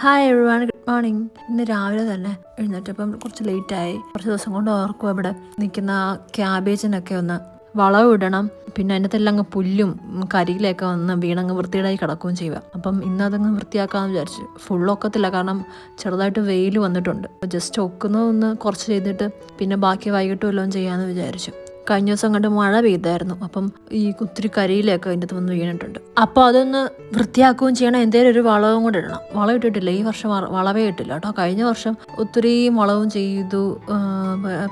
Hi everyone good morning ഇന്ന് രാവിലെ തന്നെ എഴുന്നേറ്റപ്പം കുറച്ച് ലേറ്റായി കുറച്ച് ദിവസം കൊണ്ട് ഓർക്കും ഇവിടെ നിൽക്കുന്ന ക്യാബേജിനൊക്കെ ഒന്ന് വളവിടണം പിന്നെ അതിനകത്തെല്ലാം അങ്ങ് പുല്ലും കരിയിലൊക്കെ വന്ന് വീണങ്ങ് വൃത്തിയേടായി കിടക്കുകയും ചെയ്യുക. അപ്പം ഇന്ന് അതങ്ങ് വൃത്തിയാക്കാമെന്ന് വിചാരിച്ചു. ഫുൾ ഒക്കത്തില്ല. കാരണം ചെറുതായിട്ട് വെയിൽ വന്നിട്ടുണ്ട്. ജസ്റ്റ് ഒക്കുന്നതൊന്ന് കുറച്ച് ചെയ്തിട്ട് പിന്നെ ബാക്കി വൈകിട്ട് വല്ലതും ചെയ്യാമെന്ന് വിചാരിച്ചു. കഴിഞ്ഞ ദിവസം കണ്ട് മഴ പെയ്തായിരുന്നു. അപ്പം ഈ ഒത്തിരി കരിയിലൊക്കെ അതിന്റെ വന്ന് വീണിട്ടുണ്ട്. അപ്പോൾ അതൊന്ന് വൃത്തിയാക്കുകയും ചെയ്യണം. എന്തേലും ഒരു വളവും കൂടെ ഇടണം. വളം ഇട്ടിട്ടില്ല. ഈ വർഷം വളവേ ഇട്ടില്ല കേട്ടോ. കഴിഞ്ഞ വർഷം ഒത്തിരി വളവും ചെയ്തു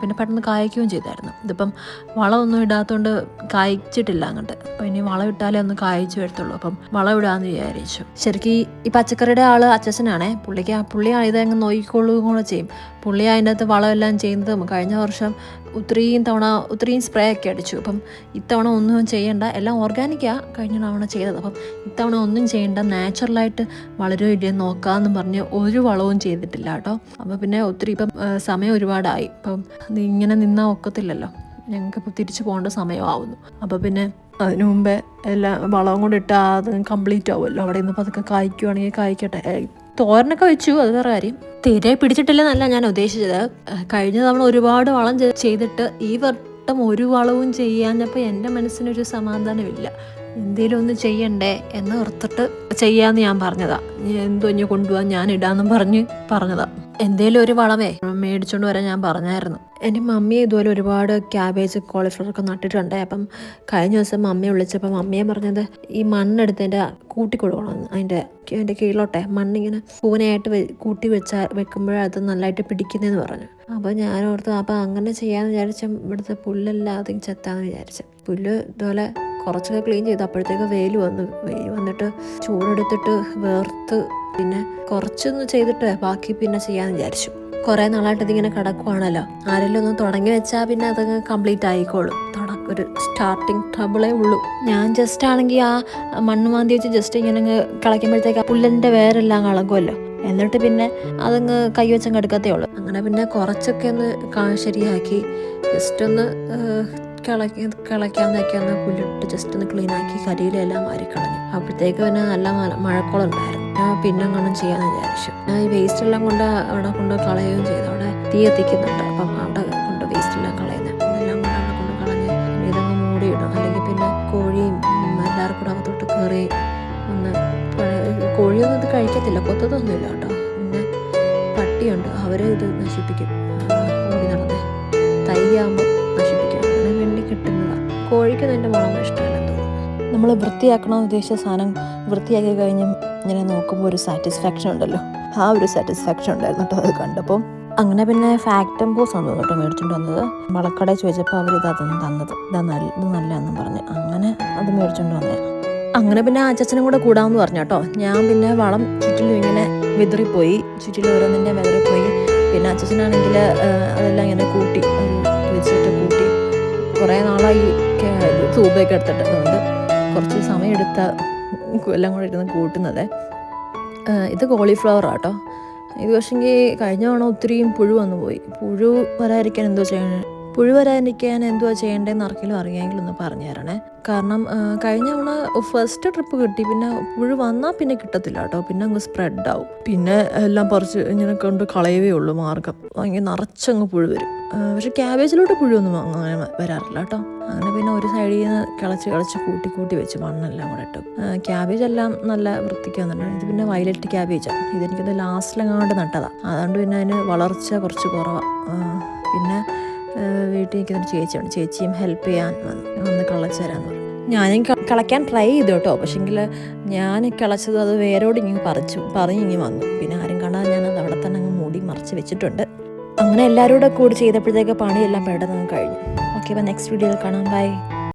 പിന്നെ പെട്ടെന്ന് കായ്ക്കുകയും ചെയ്തായിരുന്നു. ഇതിപ്പം വളമൊന്നും ഇടാത്തതുകൊണ്ട് കായ്ച്ചിട്ടില്ല അങ്ങോട്ട്. അപ്പം ഇനി വളം ഇട്ടാലേ ഒന്ന് കായ്ച്ചു വരത്തുള്ളൂ. അപ്പം വളം ഇടാന്ന് വിചാരിച്ചു. ശരിക്കും ഈ- പച്ചക്കറിയുടെ ആൾ അച്ഛനാണേ പുള്ളിക്ക് പുള്ളി ഇതങ്ങ് നോക്കിക്കൊള്ളുകയും കൂടെ ചെയ്യും. പുള്ളി അതിന്റെ അകത്ത് വളമെല്ലാം ചെയ്യുന്നതും കഴിഞ്ഞ വർഷം ഒത്തിരിയും തവണ ഒത്തിരിയും സ്പ്രേ ഒക്കെ അടിച്ചു. അപ്പം ഇത്തവണ ഒന്നും ചെയ്യേണ്ട. എല്ലാം ഓർഗാനിക്കാണ് കഴിഞ്ഞ തവണ ചെയ്തത്. അപ്പം ഇത്തവണ ഒന്നും ചെയ്യേണ്ട. നാച്ചുറലായിട്ട് വളരോ ഇല്ലയോ നോക്കാമെന്ന് പറഞ്ഞ് ഒരു വളവും ചെയ്തിട്ടില്ല കേട്ടോ. അപ്പം പിന്നെ ഒത്തിരി ഇപ്പം സമയം ഒരുപാടായി. ഇപ്പം ഇങ്ങനെ നിന്നാൽ ഒക്കത്തില്ലല്ലോ. ഞങ്ങൾക്കിപ്പോൾ തിരിച്ചു പോകേണ്ട സമയമാവുന്നു. അപ്പോൾ പിന്നെ അതിനു മുമ്പേ എല്ലാം വളവും കൂടെ ഇട്ടാൽ അത് കംപ്ലീറ്റ് ആവുമല്ലോ. അവിടെ നിന്ന് അതൊക്കെ കായ്ക്കുവാണെങ്കിൽ കായ്ക്കട്ടെ. തോരനൊക്കെ വെച്ചു അത് വേറെ കാര്യം. തീരെ പിടിച്ചിട്ടില്ലെന്നല്ല ഞാൻ ഉദ്ദേശിച്ചത്. കഴിഞ്ഞ തവണ ഒരുപാട് വളം ചെയ്തിട്ട് ഈ വട്ടം ഒരു വളവും ചെയ്യാഞ്ഞപ്പോൾ എന്റെ മനസ്സിനൊരു സമാധാനമില്ല. എന്തേലും ഒന്ന് ചെയ്യണ്ടേ എന്ന് ഓർത്തിട്ട് ചെയ്യാന്ന് ഞാൻ പറഞ്ഞതാ. എന്തോ ഇനി കൊണ്ടുപോകാൻ ഞാൻ ഇടാന്നും പറഞ്ഞ് പറഞ്ഞതാ. എന്തേലും ഒരു വളമേ മേടിച്ചോണ്ട് വരാൻ ഞാൻ പറഞ്ഞായിരുന്നു. എന്റെ മമ്മി ഇതുപോലെ ഒരുപാട് ക്യാബേജ് കോളിഫ്ലവർ ഒക്കെ നട്ടിട്ടുണ്ട്. അപ്പം കഴിഞ്ഞ ദിവസം മമ്മിയെ വിളിച്ചപ്പോൾ മമ്മിയെ പറഞ്ഞത് ഈ മണ്ണെടുത്ത് എന്റെ കൂട്ടി കൊടുക്കണമെന്ന് അതിന്റെ അതിന്റെ കീഴിലോട്ടെ. മണ്ണിങ്ങനെ പൂനയായിട്ട് കൂട്ടി വെച്ചാൽ വെക്കുമ്പോഴത് നല്ലതായിട്ട് പിടിക്കുന്നതെന്ന് പറഞ്ഞു. അപ്പോൾ ഞാൻ ഓർത്തു അപ്പോൾ അങ്ങനെ ചെയ്യാമെന്ന് വിചാരിച്ച ഇവിടുത്തെ പുല്ലെല്ലാം അതും ചെത്താന്ന് വിചാരിച്ചു. പുല്ല് ഇതുപോലെ കുറച്ചൊക്കെ ക്ലീൻ ചെയ്ത്. അപ്പോഴത്തേക്ക് വെയിൽ വന്നു. വെയിൽ വന്നിട്ട് ചൂടെടുത്തിട്ട് വേർത്ത് പിന്നെ കുറച്ചൊന്ന് ചെയ്തിട്ട് ബാക്കി പിന്നെ ചെയ്യാമെന്ന് വിചാരിച്ചു. കുറേ നാളായിട്ട് ഇതിങ്ങനെ കിടക്കുവാണല്ലോ. ആരെങ്കിലും ഒന്ന് തുടങ്ങി വെച്ചാൽ പിന്നെ അതങ്ങ് കംപ്ലീറ്റ് ആയിക്കോളും. ഒരു സ്റ്റാർട്ടിങ് ട്രബിളേ ഉള്ളൂ. ഞാൻ ജസ്റ്റ് ആണെങ്കിൽ ആ മണ്ണ് മാന്തി വെച്ച് ജസ്റ്റ് ഇങ്ങനെ അങ്ങ് കളയ്ക്കുമ്പോഴത്തേക്ക് ആ പുല്ലിന്റെ വേരെല്ലാം കളകുമല്ലോ എന്നിട്ട് പിന്നെ അതങ്ങ് കൈ വെച്ചങ്ങ് എടുക്കത്തേ ഉള്ളൂ. അങ്ങനെ പിന്നെ കുറച്ചൊക്കെ ഒന്ന് ശരിയാക്കി. ജസ്റ്റ് ഒന്ന് കിളക്കി കിളയ്ക്കാന്നൊക്കെ ഒന്ന് പുല്ലിട്ട് ജസ്റ്റ് ഒന്ന് ക്ലീൻ ആക്കി കരിയിലെല്ലാം മാറിക്കളഞ്ഞു അപ്പോഴത്തേക്ക് പിന്നെ നല്ല മഴ- മഴക്കോളം ഉണ്ടായിരുന്നു ഞാൻ പിന്നെ അങ്ങനെ ചെയ്യാന്ന് വിചാരിച്ചു. ഞാൻ ഈ വേസ്റ്റ് എല്ലാം കൊണ്ട് അവിടെ കൊണ്ട് കളയുകയും ചെയ്തു. അവിടെ തീ എത്തിക്കുന്നുണ്ട്. അപ്പം അവിടെ കൊണ്ട് വേസ്റ്റ് എല്ലാം കളയുന്നത് അതെല്ലാം കൊണ്ട് അവിടെ കൊണ്ട് കളഞ്ഞ് ഇതങ്ങ് മൂടിയിടും. അല്ലെങ്കിൽ പിന്നെ കോഴിയും എല്ലാവർക്കും കൂടെ അകത്തോട്ട് കയറി ഒന്ന് കോഴിയൊന്നും ഇത് കഴിക്കത്തില്ല. കൊത്തതൊന്നുമില്ല കേട്ടോ. പിന്നെ പട്ടിയുണ്ട്. അവരെ ഇത് നശിപ്പിക്കും. ഓടി നടന്നേ തൈയാകുമ്പോൾ നശിപ്പിക്കും. വേണ്ടി കിട്ടുന്നതാണ് കോഴിക്ക് തന്നെ മണം ഇഷ്ടമല്ലെന്ന് തോന്നുന്നു. നമ്മൾ വൃത്തിയാക്കണമെന്ന് ഉദ്ദേശിച്ച സാധനം വൃത്തിയാക്കി കഴിഞ്ഞ് ഇങ്ങനെ നോക്കുമ്പോൾ ഒരു സാറ്റിസ്ഫാക്ഷൻ ഉണ്ടല്ലോ. ആ ഒരു സാറ്റിസ്ഫാക്ഷൻ ഉണ്ടായിരുന്നു കേട്ടോ അത് കണ്ടപ്പോൾ അങ്ങനെ പിന്നെ ഫാക്ടംബോസ് ആണ് തോന്നുന്നു കേട്ടോ മേടിച്ചുകൊണ്ട് വന്നത്. വളക്കടയിൽ ചോദിച്ചപ്പോൾ അവർ ഇത് അതൊന്നും തന്നത്. ഇതാ നല്ല ഇത് നല്ലതെന്നും പറഞ്ഞ്. അങ്ങനെ അത് മേടിച്ചുകൊണ്ട് വന്നേ. അങ്ങനെ പിന്നെ അച്ഛനും കൂടെ കൂടാമെന്ന് പറഞ്ഞു കേട്ടോ. ഞാൻ പിന്നെ വളം ചുറ്റിലും ഇങ്ങനെ വിതറിപ്പോയി. ചുറ്റിലും ഓരോന്നിന്റെ വിതറിപ്പോയി. പിന്നെ അച്ഛനാണെങ്കിൽ അതെല്ലാം ഇങ്ങനെ കൂട്ടി വെച്ചിട്ട് കൂട്ടി. കുറേ നാളായി സൂപ്പൊക്കെ എടുത്തിട്ട് അതുകൊണ്ട് കുറച്ച് സമയം എടുത്ത എല്ലാം കൂടെ ഇരുന്ന് കൂട്ടുന്നത്. ഇത് കോളിഫ്ലവർ ആട്ടോ. ഇത് പക്ഷെങ്കിൽ കഴിഞ്ഞ തവണ ഒത്തിരിയും പുഴു വന്നു പോയി പുഴു വരാതിരിക്കാൻ എന്തോ ചെയ്യണേ പുഴു വരാതിരിക്കാൻ എന്തുവാ ചെയ്യേണ്ടതെന്ന് ആർക്കെങ്കിലും അറിയാമെങ്കിൽ ഒന്ന് പറഞ്ഞു തരണേ. കാരണം കഴിഞ്ഞ തവണ ഫസ്റ്റ് ട്രിപ്പ് കിട്ടി. പിന്നെ പുഴു വന്നാൽ പിന്നെ കിട്ടത്തില്ല കേട്ടോ. പിന്നെ അങ്ങ് സ്പ്രെഡ് ആവും. പിന്നെ എല്ലാം പറിച്ച് ഇങ്ങനെ കൊണ്ട് കളയവേ ഉള്ളൂ മാർഗം. ഭയങ്കര നിറച്ചങ്ങ് പുഴു വരും. പക്ഷെ ക്യാബേജിലോട്ട് പുഴുവൊന്നും അങ്ങനെ വരാറില്ല കേട്ടോ. അങ്ങനെ പിന്നെ ഒരു സൈഡിൽ നിന്ന് കിളച്ച് കിളച്ച് കൂട്ടി കൂട്ടി വെച്ച് മണ്ണെല്ലാം കൂടെ ഇട്ടു. ക്യാബേജ് എല്ലാം നല്ല വൃത്തിക്ക് വന്നിട്ടുണ്ട്. ഇത് പിന്നെ വയലറ്റ് ക്യാബേജാണ് ഇതെനിക്കത് ലാസ്റ്റിലെങ്ങാണ്ട് നട്ടതാണ് അതുകൊണ്ട് പിന്നെ അതിന് വളർച്ച കുറച്ച് കുറവാണ് പിന്നെ വീട്ടിൽ നിൽക്കുന്നൊരു ചേച്ചിയുണ്ട്. ചേച്ചിയും ഹെൽപ്പ് ചെയ്യാൻ വന്നു ഒന്ന് കളച്ചു തരാമെന്ന് പറഞ്ഞു. ഞാനും കളയ്ക്കാൻ ട്രൈ ചെയ്തു കേട്ടോ. പക്ഷെങ്കിൽ ഞാൻ കിളച്ചത് അത് വേരോട് ഇങ്ങനെ പറിച്ചു പറഞ്ഞു ഇങ്ങനെ വന്നു. പിന്നെ ആരും കാണാതെ ഞാനത് അവിടെ തന്നെ അങ്ങ് മൂടി മറിച്ച് വെച്ചിട്ടുണ്ട്. അങ്ങനെ എല്ലാവരും കൂടെ കൂടി ചെയ്തപ്പോഴത്തേക്ക് പണിയെല്ലാം പെട്ടെന്ന് കഴിഞ്ഞു. ഓക്കെ അപ്പോൾ നെക്സ്റ്റ് വീഡിയോയിൽ കാണാം. ബൈ